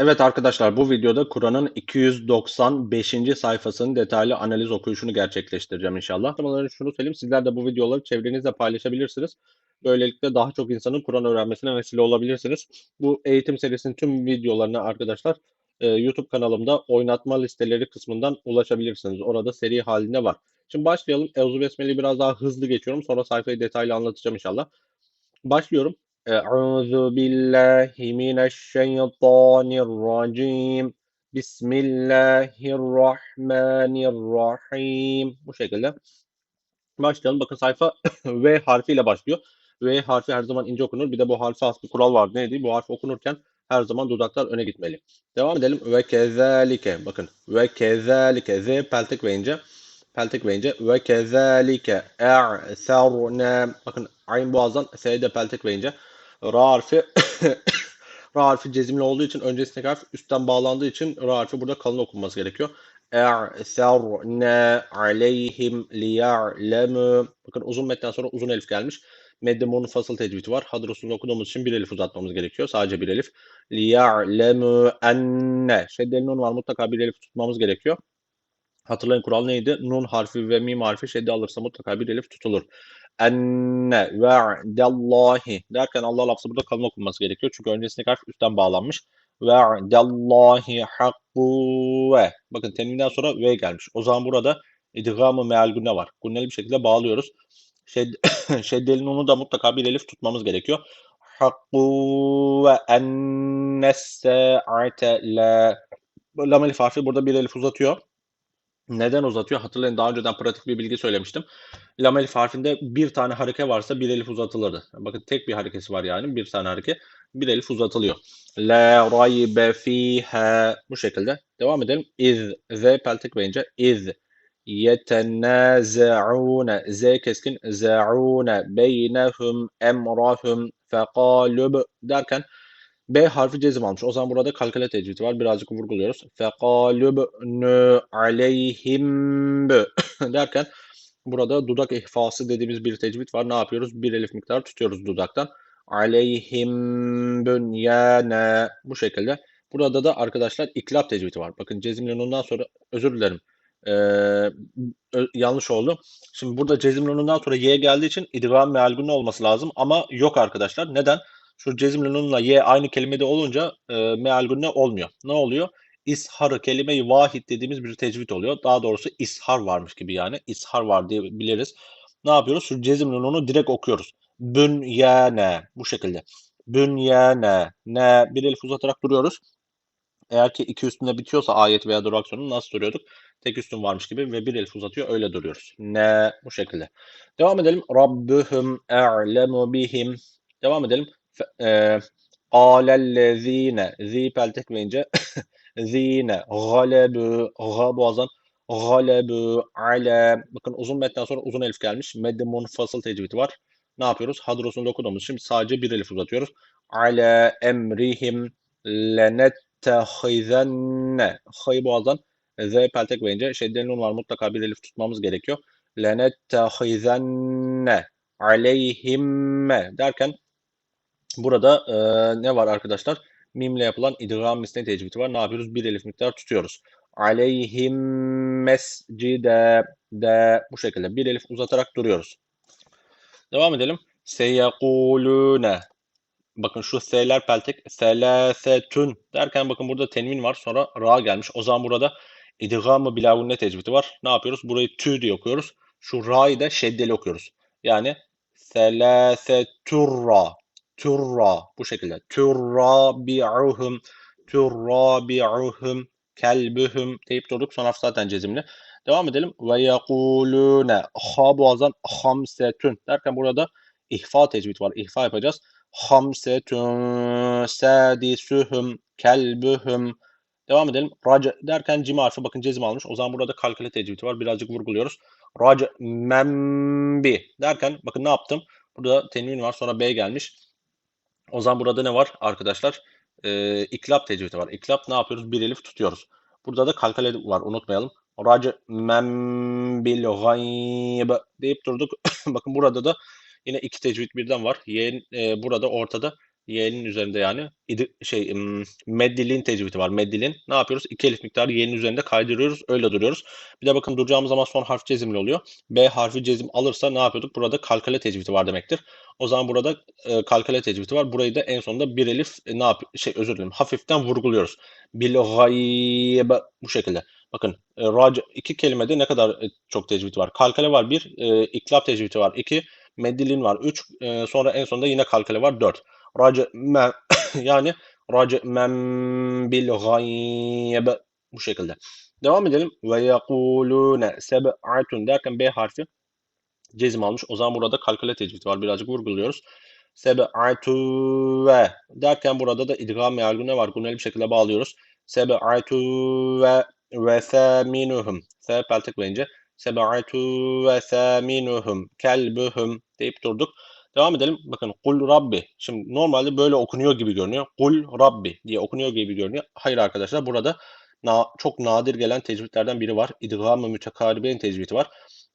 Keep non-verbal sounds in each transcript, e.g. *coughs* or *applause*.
Evet arkadaşlar bu videoda Kur'an'ın 295. sayfasının detaylı analiz okuyuşunu gerçekleştireceğim inşallah. Ama şunu söyleyeyim sizler de bu videoları çevrenizle paylaşabilirsiniz. Böylelikle daha çok insanın Kur'an öğrenmesine vesile olabilirsiniz. Bu eğitim serisinin tüm videolarına arkadaşlar e, YouTube kanalımda oynatma listeleri kısmından ulaşabilirsiniz. Orada seri halinde var. Şimdi başlayalım. Euzu Besmele'yi biraz daha hızlı geçiyorum. Sonra sayfayı detaylı anlatacağım inşallah. Başlıyorum. Euzu billahi mineşşeytanirracim. Bismillahirrahmanirrahim. Bu şekilde. Başlayalım. Bakın sayfa *coughs* V harfiyle başlıyor. V harfi her zaman ince okunur. Bir de bu harfe has bir kural var. Neydi? Bu harf okunurken her zaman dudaklar öne gitmeli. Devam edelim. Ve kezalike. Bakın. Ve kezalike. Z peltek ve ince. Peltek ve ince. Ve kezalike e'sarna. Bakın ayn boğazdan S de peltek ve ince. Ra harfi *coughs* Ra harfi cezimli olduğu için öncesindeki harf üstten bağlandığı için Ra harfi burada kalın okunması gerekiyor. E'sarna aleyhim liya'lemu. Bakın uzun metten sonra uzun elif gelmiş. Medde munfasıl tecvidi var. Hadrosunu okuduğumuz için bir elif uzatmamız gerekiyor. Sadece bir elif. Liya'lemu enne. Şeddeli nun var. Mutlaka bir elif tutmamız gerekiyor. Hatırlayın kural neydi? Nun harfi ve mim harfi şedde alırsa mutlaka bir elif tutulur. Enne ve'dallahi derken Allah lafzı burada kalın okunması gerekiyor. Çünkü öncesindeki harf üstten bağlanmış. Ve'dallahi hakku ve. Bakın tenvinden sonra ve gelmiş. O zaman burada idgamı meal günne var. Günneli bir şekilde bağlıyoruz. Şed *coughs* şeddeli nunu da mutlaka bir elif tutmamız gerekiyor. Hakku ve ennessa'ate la. Lam elif burada bir elif uzatıyor. Neden uzatıyor? Hatırlayın daha önceden pratik bir bilgi söylemiştim. Lam elif harfinde bir tane hareke varsa bir elif uzatılırdı. Bakın tek bir harekesi var yani. Bir tane hareke. Bir elif uzatılıyor. La raybe fiha. Bu şekilde. Devam edelim. İz. Z peltek beyince. İz. Yetenazaune. Z keskin. Zaune. Beynehum. Emrahum. Fekalub. Derken B harfi cezim almış. O zaman burada kalkale tecvidi var. Birazcık vurguluyoruz. Fekalubnu aleyhim *laughs* derken burada dudak ihfası dediğimiz bir tecvid var. Ne yapıyoruz? Bir elif miktarı tutuyoruz dudaktan. Aleyhim bünyane bu şekilde. Burada da arkadaşlar iklap tecvidi var. Bakın cezimli nundan sonra özür dilerim. Ee, yanlış oldu. Şimdi burada cezimli nundan sonra y geldiği için idgam mealgun olması lazım ama yok arkadaşlar. Neden? Şu cezimli nunla y aynı kelimede olunca e, meal günne olmuyor. Ne oluyor? İsharı kelime-i vahid dediğimiz bir tecvid oluyor. Daha doğrusu ishar varmış gibi yani. İshar var diye biliriz. Ne yapıyoruz? Şu cezimli nunu direkt okuyoruz. Bünyane bu şekilde. Bünyane ne bir elif uzatarak duruyoruz. Eğer ki iki üstünde bitiyorsa ayet veya duraksiyonu nasıl duruyorduk? Tek üstün varmış gibi ve bir elif uzatıyor öyle duruyoruz. Ne bu şekilde. Devam edelim. Rabbuhum a'lemu bihim. Devam edelim. Alellezine zi peltek verince *laughs* zine galebu ga boğazdan galebu ale bakın uzun metten sonra uzun elif gelmiş. Medde munfasıl tecvidi var. Ne yapıyoruz? Hadrosunu okuduğumuz için sadece bir elif uzatıyoruz. Ale emrihim lenettehizenne hayı boğazdan z peltek verince şeddeli nun var. Mutlaka bir elif tutmamız gerekiyor. Lenettehizenne aleyhimme derken Burada e, ne var arkadaşlar? Mimle yapılan idgam misne tecvidi var. Ne yapıyoruz? Bir elif miktar tutuyoruz. Aleyhim mescide de bu şekilde bir elif uzatarak duruyoruz. Devam edelim. Seyekulune Bakın şu s'ler peltek selasetün derken bakın burada tenvin var sonra ra gelmiş. O zaman burada idgamı bilavunne tecvidi var. Ne yapıyoruz? Burayı tü diye okuyoruz. Şu ra'yı da şeddeli okuyoruz. Yani selaseturra Turra bu şekilde. Turrabi'uhum Turrabi'uhum kelbuhum deyip durduk. Son harf zaten cezimli. Devam edelim. Ve yekulune ha boğazdan hamsetün derken burada ihfa tecvid var. İhfa yapacağız. Hamsetün sadisuhum kelbuhum Devam edelim. Rac derken cim harfi bakın cezim almış. O zaman burada kalkale tecvidi var. Birazcık vurguluyoruz. Rac membi derken bakın ne yaptım? Burada tenvin var sonra B gelmiş. O zaman burada ne var arkadaşlar? Ee, iklap tecvidi var. İklap ne yapıyoruz? Bir elif tutuyoruz. Burada da kalkale var unutmayalım. Racmen bil gayb deyip durduk. *coughs* Bakın burada da yine iki tecvid birden var. Y, e, burada ortada Y'nin üzerinde yani şey meddilin tecvidi var. Meddilin ne yapıyoruz? İki elif miktarı Y'nin üzerinde kaydırıyoruz. Öyle duruyoruz. Bir de bakın duracağımız zaman son harf cezimli oluyor. B harfi cezim alırsa ne yapıyorduk? Burada kalkale tecvidi var demektir. O zaman burada e, kalkale tecvidi var. Burayı da en sonunda bir elif e, ne yap şey özür dilerim. Hafiften vurguluyoruz. Bil gayb bu şekilde. Bakın e, rac iki kelimede ne kadar e, çok tecvid var? Kalkale var bir, e, iklap tecvidi var iki, meddilin var üç, e, sonra en sonunda yine kalkale var dört. Racmen *coughs* yani racmen bil gayb bu şekilde. Devam edelim. Ve yekulune seb'atun derken B harfi cezim almış. O zaman burada kalkale tecvidi var. Birazcık vurguluyoruz. Seb'atu ve derken burada da idgam meal ne var? Guneli bir şekilde bağlıyoruz. Seb'atu ve ve thaminuhum. F peltek verince seb'atu ve thaminuhum kelbuhum deyip durduk. Devam edelim. Bakın kul rabbi. Şimdi normalde böyle okunuyor gibi görünüyor. Kul rabbi diye okunuyor gibi görünüyor. Hayır arkadaşlar burada na çok nadir gelen tecvidlerden biri var. İdgam-ı mütekaribeyn tecvidi var.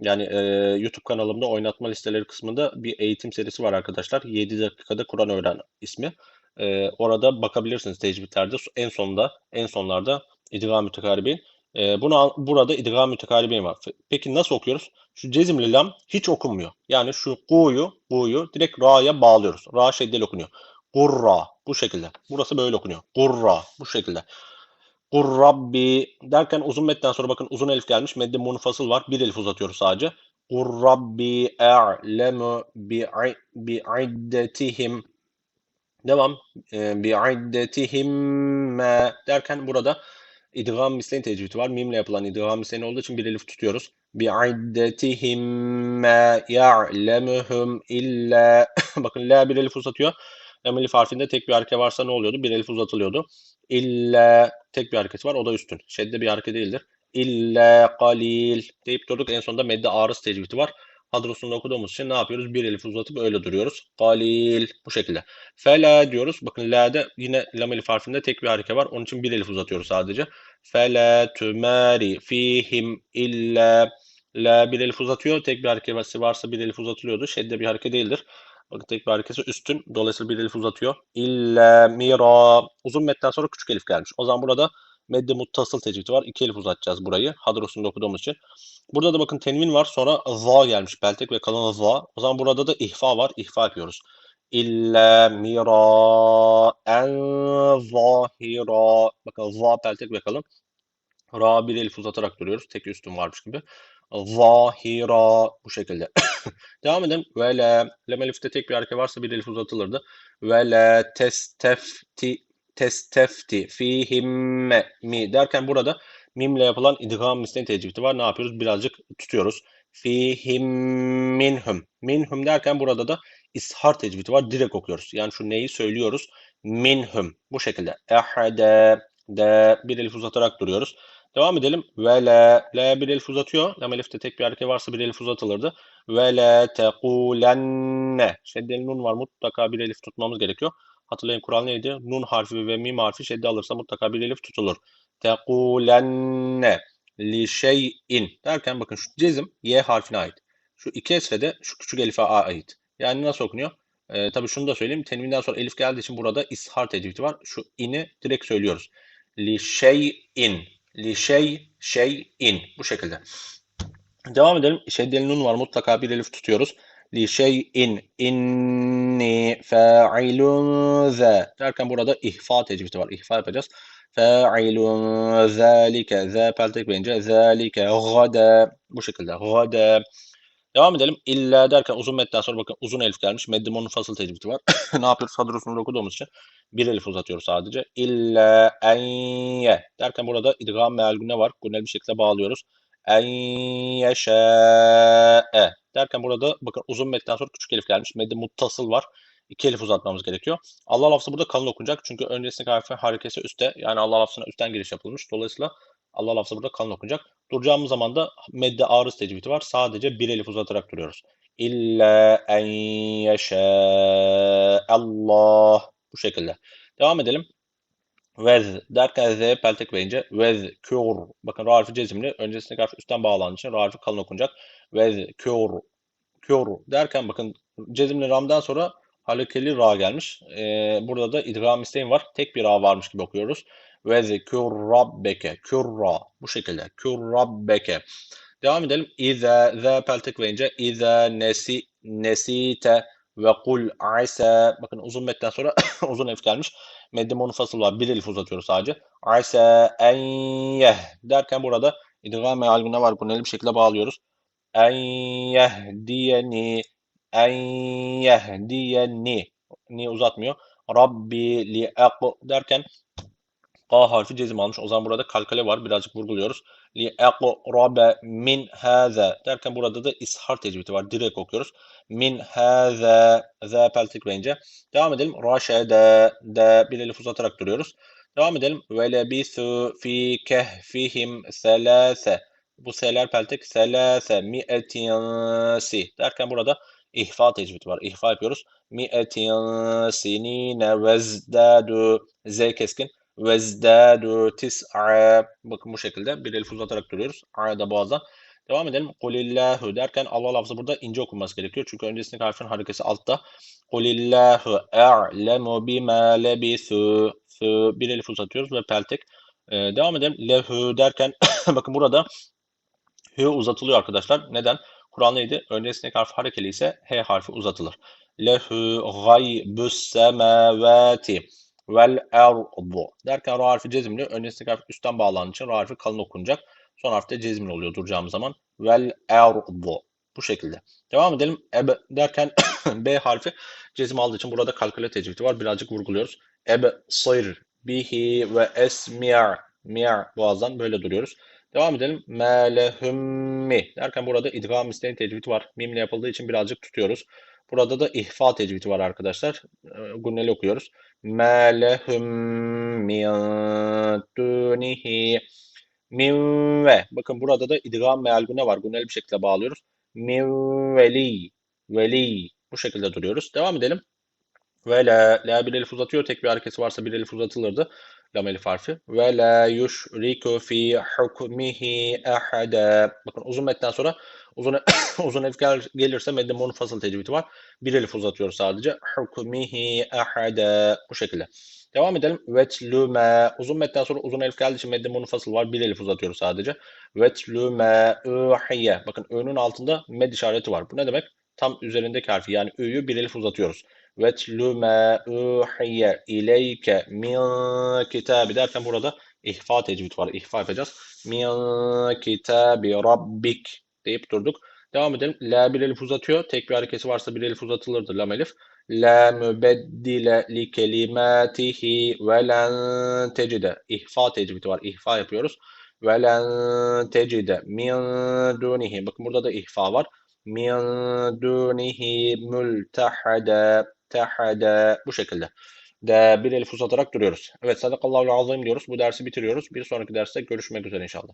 Yani e, YouTube kanalımda oynatma listeleri kısmında bir eğitim serisi var arkadaşlar. 7 dakikada Kur'an öğren ismi. E, orada bakabilirsiniz tecvidlerde. En sonda, en sonlarda idgam mütekaribeyn. E, buna, burada idgam mütekaribeyn var. Peki nasıl okuyoruz? Şu cezimli lam hiç okunmuyor. Yani şu ku'yu, ku'yu direkt ra'ya bağlıyoruz. Ra şeddeli okunuyor. Kurra bu şekilde. Burası böyle okunuyor. Kurra bu şekilde. Kur Rabbi derken uzun metten sonra bakın uzun elif gelmiş. Medde munfasıl var. Bir elif uzatıyoruz sadece. Kur Rabbi e'lemu bi'iddetihim Devam. E, bi'iddetihim derken burada idgam misleyin tecvidi var. Mimle yapılan idgam misleyin olduğu için bir elif tutuyoruz. Bi'iddetihim ma ya'lemuhum illa *coughs* bakın la bir elif uzatıyor. Lam elif harfinde tek bir hareket varsa ne oluyordu? Bir elif uzatılıyordu. İlla tek bir hareketi var. O da üstün. Şedde bir hareket değildir. İlla kalil deyip durduk. En sonunda medde arız tecvidi var. Hadrosunda okuduğumuz için ne yapıyoruz? Bir elif uzatıp öyle duruyoruz. Kalil bu şekilde. Fela diyoruz. Bakın la'de yine lam elif harfinde tek bir hareket var. Onun için bir elif uzatıyoruz sadece. Fela tümari fihim illa la bir elif uzatıyor. Tek bir hareketi varsa bir elif uzatılıyordu. Şedde bir hareket değildir. Bakın tek bir hareketi üstün. Dolayısıyla bir elif uzatıyor. İlla mira. Uzun metten sonra küçük elif gelmiş. O zaman burada medde muttasıl tecvidi var. İki elif uzatacağız burayı. Hadrosunda okuduğumuz için. Burada da bakın tenvin var. Sonra za gelmiş. Peltek ve kalın za. O zaman burada da ihfa var. İhfa yapıyoruz. İlla mira en zahira. Bakın za peltek ve kalın. Ra bir elif uzatarak duruyoruz. Tek üstün varmış gibi. Zahira bu şekilde. *coughs* Devam edelim. Ve le. Lem elifte tek bir hareket varsa bir elif uzatılırdı. Ve testefti testefti fihim mi derken burada mimle yapılan idgam mislen tecvidi var. Ne yapıyoruz? Birazcık tutuyoruz. Fihim minhum. Minhum derken burada da ishar tecvidi var. Direkt okuyoruz. Yani şu neyi söylüyoruz? Minhum. Bu şekilde. Ehade de bir elif uzatarak duruyoruz. Devam edelim. Ve la, la bir elif uzatıyor. Lam elifte tek bir hareket varsa bir elif uzatılırdı. Ve la tekulenne. Şeddeli nun var. Mutlaka bir elif tutmamız gerekiyor. Hatırlayın kural neydi? Nun harfi ve mim harfi şedde alırsa mutlaka bir elif tutulur. Tekulenne li şeyin derken bakın şu cezim y harfine ait. Şu iki esre şu küçük elife ait. Yani nasıl okunuyor? Ee, tabii şunu da söyleyeyim. Tenvinden sonra elif geldiği için burada ishar tecvidi var. Şu ini direkt söylüyoruz. Li şeyin li şey şeyin bu şekilde. Devam edelim. Şeddeli nun var. Mutlaka bir elif tutuyoruz. Li şeyin inni fa'ilun za derken burada ihfa tecvidi var. İhfa yapacağız. Fa'ilun zalike za peltek bence zalike gada bu şekilde. Gada Devam edelim. İlla derken uzun metten sonra bakın uzun elif gelmiş. Meddimonun fasıl tecvidi var. *laughs* ne yapıyoruz? Sadır okuduğumuz için bir elif uzatıyoruz sadece. İlla enye derken burada idgam meal güne var. Günel bir şekilde bağlıyoruz. En yeşâe derken burada bakın uzun metten sonra küçük elif gelmiş. Meddi muttasıl var. İki elif uzatmamız gerekiyor. Allah lafzı burada kalın okunacak. Çünkü öncesindeki harfin harekesi üstte. Yani Allah lafzına üstten giriş yapılmış. Dolayısıyla Allah lafzı burada kalın okunacak. Duracağımız zaman da medde arız tecvidi var. Sadece bir elif uzatarak duruyoruz. İlla en yeşâ Allah. Bu şekilde. Devam edelim. Vez derken z peltek verince vez kür. Bakın ra harfi cezimli. Öncesindeki harf üstten bağlandığı için ra harfi kalın okunacak. Vez kür. Kür derken bakın cezimli ramdan sonra Harekeli ra gelmiş. Ee, burada da idgam isteğim var. Tek bir ra varmış gibi okuyoruz. Ve zekür rabbeke. Kürra. Bu şekilde. Kür rabbeke. Devam edelim. İza za peltek verince İza nesi nesite ve kul asa. Bakın uzun metten sonra *coughs* uzun elif gelmiş. Medde munfasıl var. Bir elif uzatıyoruz sadece. Asa en yeh derken burada idgam mealgüne var. Bunu bir şekilde bağlıyoruz. En yehdiyeni en yehdiyeni ni uzatmıyor. Rabbi li derken A harfi cezim almış. O zaman burada kalkale var. Birazcık vurguluyoruz. Li eqrabe min haza derken burada da ishar tecvidi var. Direkt okuyoruz. Min haza za peltik verince. Devam edelim. Raşede de bir elif uzatarak duruyoruz. Devam edelim. Ve lebisu fi kehfihim selase. Bu seler peltek selase mi'etin si derken burada ihfa tecvidi var. İhfa yapıyoruz. Mi'etin sinine vezdadu z keskin vezdâdû tis'a. Bakın bu şekilde bir elif uzatarak duruyoruz. A'da boğazdan. Devam edelim. Kulillahu derken Allah lafzı burada ince okunması gerekiyor. Çünkü öncesindeki harfin harekesi altta. Kulillahu a'lemu bima lebisu. Bir elif uzatıyoruz ve peltek. Ee, devam edelim. Lehu derken *coughs* bakın burada hü uzatılıyor arkadaşlar. Neden? Kur'an neydi? Öncesindeki harf harekeli ise H harfi uzatılır. Lehu gaybus semavati vel erdu derken ra harfi cezimli. Öncesindeki harf üstten bağlandığı için ra harfi kalın okunacak. Son harfte cezmin oluyor duracağımız zaman. Vel erdu. Bu şekilde. Devam edelim. Ebe derken *coughs* B harfi cezim aldığı için burada kalküle tecvidi var. Birazcık vurguluyoruz. Ebe sayr bihi ve esmi'a mi'a boğazdan böyle duruyoruz. Devam edelim. Melehümmi derken burada idgam isteyen tecvid var. Mimle yapıldığı için birazcık tutuyoruz. Burada da ihfa tecvidi var arkadaşlar. E, Günneli okuyoruz. Melehüm min Minve. Bakın burada da idgam meal güne var. Güneli bir şekilde bağlıyoruz. Minveli. Veli. Bu şekilde duruyoruz. Devam edelim. Ve la, la bir elif uzatıyor. Tek bir harekesi varsa bir elif uzatılırdı. Lam elif harfi. Ve la yuşriku fi hukmihi ahada. Bakın uzun metnden sonra uzun *coughs* uzun elif gel, gelirse meddin munfasıl tecvidi var. Bir elif uzatıyor sadece. Hukmihi ahada. Bu şekilde. Devam edelim. Vetlüme. Uzun metten sonra uzun elif geldiği için medde munfasıl var. Bir elif uzatıyoruz sadece. Vetlüme uhiye. Bakın ö'nün altında med işareti var. Bu ne demek? Tam üzerindeki harfi yani ü'yü bir elif uzatıyoruz. Vetlu ma uhiye ileyke min kitabi derken burada ihfa tecvid var. İhfa yapacağız. Min kitabi rabbik deyip durduk. Devam edelim. La bir elif uzatıyor. Tek bir hareketi varsa bir elif uzatılırdı. Lam elif. La mübeddile li kelimatihi ve len tecide. İhfa tecvidi var. İhfa yapıyoruz. Ve len tecide min dunihi. Bakın burada da ihfa var. Min dunihi mültehade tehade bu şekilde. De bir elif uzatarak duruyoruz. Evet sadakallahu azim diyoruz. Bu dersi bitiriyoruz. Bir sonraki derste görüşmek üzere inşallah.